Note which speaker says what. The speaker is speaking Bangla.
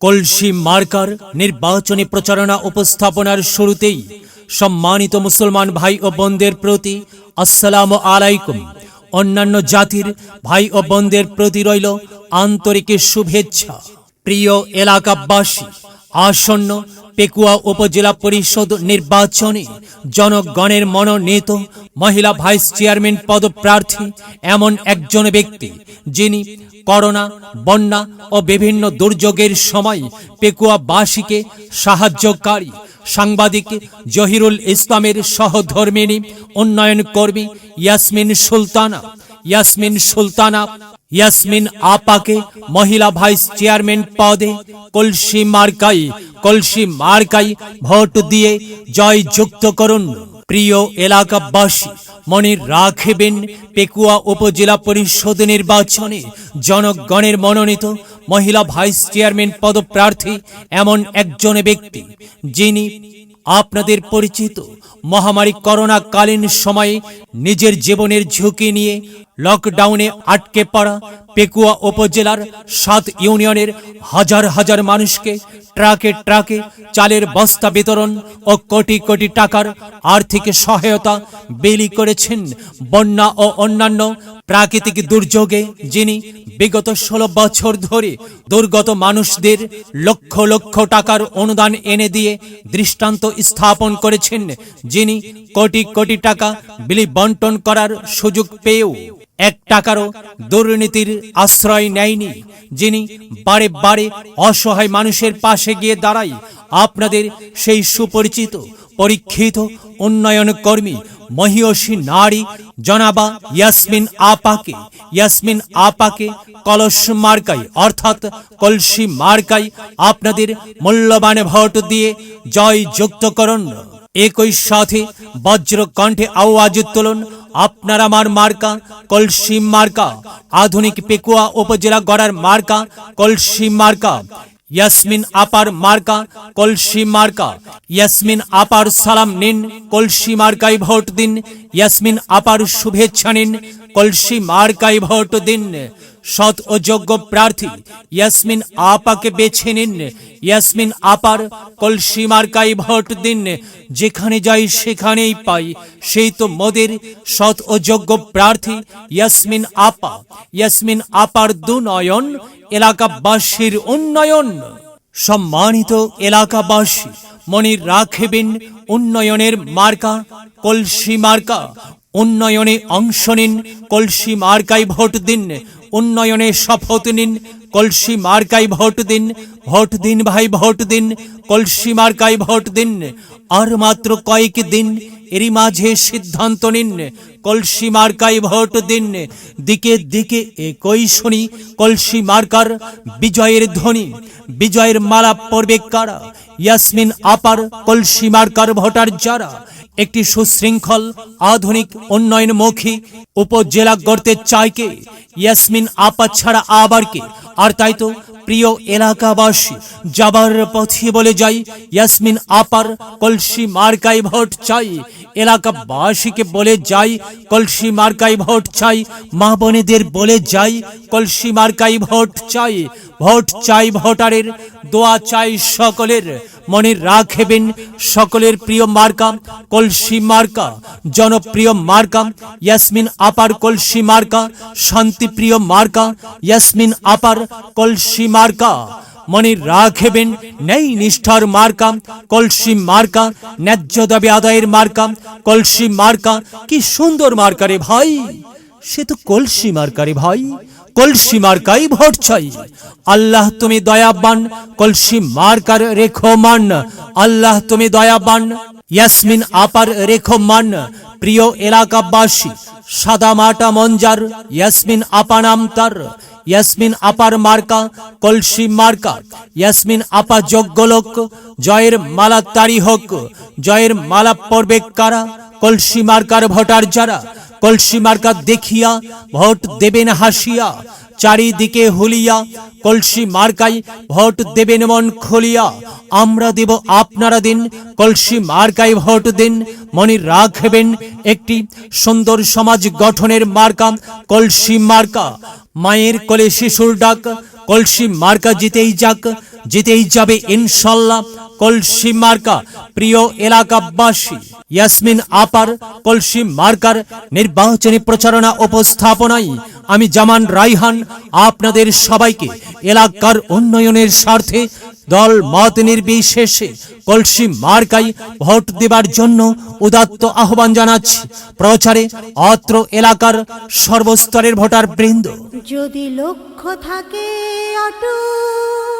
Speaker 1: কলসি মার্কার নির্বাচনী প্রচারণা উপস্থাপনার শুরুতেই সম্মানিত মুসলমান ভাই ও বোনদের প্রতি আসসালামু আলাইকুম। অন্যান্য জাতির ভাই ও বোনদের প্রতি রইল আন্তরিক শুভেচ্ছা। প্রিয় এলাকাবাসী, আসন্ন পেকুয়া উপজেলা পরিষদ নির্বাচনে জনগণের মনোনীত মহিলা ভাইস চেয়ারম্যান পদপ্রার্থী এমন একজন ব্যক্তি যিনি করোনা, বন্যা ও বিভিন্ন দুর্যোগের সময় পেকুয়াবাসীকে সাহায্যকারী সাংবাদিক জহিরুল ইসলামের সহধর্মিনী উন্নয়ন কর্মী ইয়াসমিন সুলতানা ইয়াসমিন সুলতানা, ইয়াসমিন আপাকে মহিলা ভাইস চেয়ারম্যান পদে কলসি মার্কাই কলসি মার্কাই ভোট দিয়ে জয় যুক্ত করুন। প্রিয় এলাকাবাসী, মনে রাখবেন পেকুয়া উপজেলা পরিষদ নির্বাচনে জনগণের মনোনীত মহিলা ভাইস চেয়ারম্যান পদপ্রার্থী এমন একজন ব্যক্তি যিনি আপনাদের পরিচিত মহামারী করোনা কালীন সময়ে নিজের জীবনের ঝুঁকি নিয়ে লকডাউনে আটকে পড়া পেকুয়া উপজেলার সাত ইউনিয়নের হাজার হাজার মানুষকে ট্রাকে ট্রাকে চালের বস্তা বিতরণ ও কোটি কোটি টাকার আর্থিক সহায়তা বিলি করেছেন বন্যা ও অন্যান্য প্রাকৃতিক দুর্যোগে যিনি বিগত ষোলো বছর ধরে দুর্গত মানুষদের লক্ষ লক্ষ টাকার অনুদান এনে দিয়ে দৃষ্টান্ত স্থাপন করেছেন, যিনি কোটি কোটি টাকা বিলি বন্টন করার সুযোগ পেয়েও এক টাকারও দুর্নীতির আশ্রয় নেয়নি, যিনি বারে বারে অসহায় মানুষের পাশে গিয়ে দাঁড়ায় আপনাদের সেই সুপরিচিত, পরীক্ষিত উন্নয়ন কর্মী মহিয়সী নারী, জনাবা ইয়াসমিন আপাকে ইয়াসমিন আপাকে কলস মার্কাই, অর্থাৎ কলসি মার্কাই আপনাদের মূল্যবান ভোট দিয়ে জয় যুক্ত করুন। একই সাথে বজ্র কণ্ঠে আওয়াজ তুলুন, আপনার আমার মার্কা কলসি মার্কা, আধুনিক পেকুয়া উপজেলা গড়ার মার্কা কলসি মার্কা। ইয়াসমিন আপার মার্কা কলসি মার্কা ইয়াসমিন আপার সালাম নিন কলসি মার্কাই ভোট দিন ইয়াসমিন আপার শুভেচ্ছা নিন কলসি মার্কাই ভোট দিন সৎ ও যোগ্য প্রার্থী। ইয়াসমিন আপাকে বেছে নিন। ইয়াসমিন আপার কলসি মার্কাই ভোট দিন। যেখানে যাই সেখানেই পাই। সেই তো মোদের সৎ ও যোগ্য প্রার্থী ইয়াসমিন আপা। ইয়াসমিন আপার দুনয়ন এলাকাবাসীর উন্নয়ন। সম্মানিত এলাকাবাসী, মনে রাখবেন, উন্নয়নের মার্কা, কলসি মার্কা উন্নয়নে অংশ নিন কলসি মার্কায় ভোট দিন। উন্নয়নে শপথ নিন কলসি মার্কায় ভোট দিন। ভোট দিন ভাই, ভোট দিন কলসি মার্কায় ভোট দিন। আর মাত্র কয়েক দিন, এরই মাঝে সিদ্ধান্ত নিন। কলসি মার্কায় ভোট দিন। দিকে দিকে একই শুনি, কলসি মার্কার বিজয়ের ধ্বনি। বিজয়ের মালা পড়বে কারা? ইয়াসমিন আপার কলসি মার্কার ভোটার যারা? একটি সুশৃঙ্খল, আধুনিক, উন্নয়নমুখী উপজেলা গড়তে চায় কে? ইয়াসমিন আপা ছাড়া আবার কে? আর তাই তো প্রিয় এলাকাবাসী, যাবার পথে বলে যাই, ইয়াসমিন আপার কলসি মার্কাই ভোট চাই। এলাকাবাসীকে বলে যাই, কলসি মার্কাই ভোট চাই। মা বোনেদের বলে যাই, কলসি মার্কাই ভোট চাই। ভোট চাই ভোটারের, দোয়া চাই সকলের। মনে রাখবেন সকলের প্রিয় মার্কা, কলসি মার্কা, জনপ্রিয় মার্কা, ইয়াসমিন আপার কলসি মার্কা, শান্তিপ্রিয় মার্কা, ইয়াসমিন আপার কলসি মার্কা। মনে রাখবেন নেই নিষ্ঠার মার্কা, কলসি মার্কা, ন্যায্য দাবি আদায়ের মার্কা, কলসি মার্কা, কি সুন্দর মার্কারে ভাই। সে তো কলসি মার্কারে ভাই। কলসি মার্কাই ভোট চাই। আল্লাহ তুমি দয়াবান, কলসি মার্কার রেখো মান আল্লাহ তুমি দয়াবান, ইয়াসমিন আপার রেখো মান প্রিয় এলাকাবাসী সাদা মাটা মঞ্জার ইয়াসমিন আপা নাম তার। ইয়াসমিন আপার মার্কা, কলসি মার্কা। ইয়াসমিন আপা যোগ্য লোক, জয়ের মালা তারি হোক। জয়ের মালা পড়বে কারা? কলসি মার্কার ভোটার যারা? কলসি মার্কা দেখিয়া ভোট দেবেন হাসিয়া, চারিদিকে হুলিয়া, কলসি মার্কাই ভোট দেবেন মন খুলিয়া। আমরা দেব আপনারা দিন, কলসি মার্কাই ভোট দিন, মনে রাখবেন একটি সুন্দর সমাজ গঠনের মার্কা, কলসি মার্কা। মায়ের কোলে শিশুর ডাক, কলসি মার্কা জিতেই যাক জিতেই যাবে ইনশাল্লাহ কলসি মার্কা। প্রিয় এলাকাবাসী, ইয়াসমিন আপার কলসি মার্কার নির্বাচনী প্রচারণা উপস্থাপনায় আমি জামান রাইহান, আপনাদের সবাইকে এলাকার উন্নয়নের স্বার্থে দল মত নির্বিশেষে কলসি মার্কাই ভোট দেবার জন্য উদাত্ত আহ্বান জানাচ্ছি। প্রচারে অত্র এলাকার সর্বস্তরের ভোটার বৃন্দ।
Speaker 2: যদি লক্ষ্য থাকে অটুট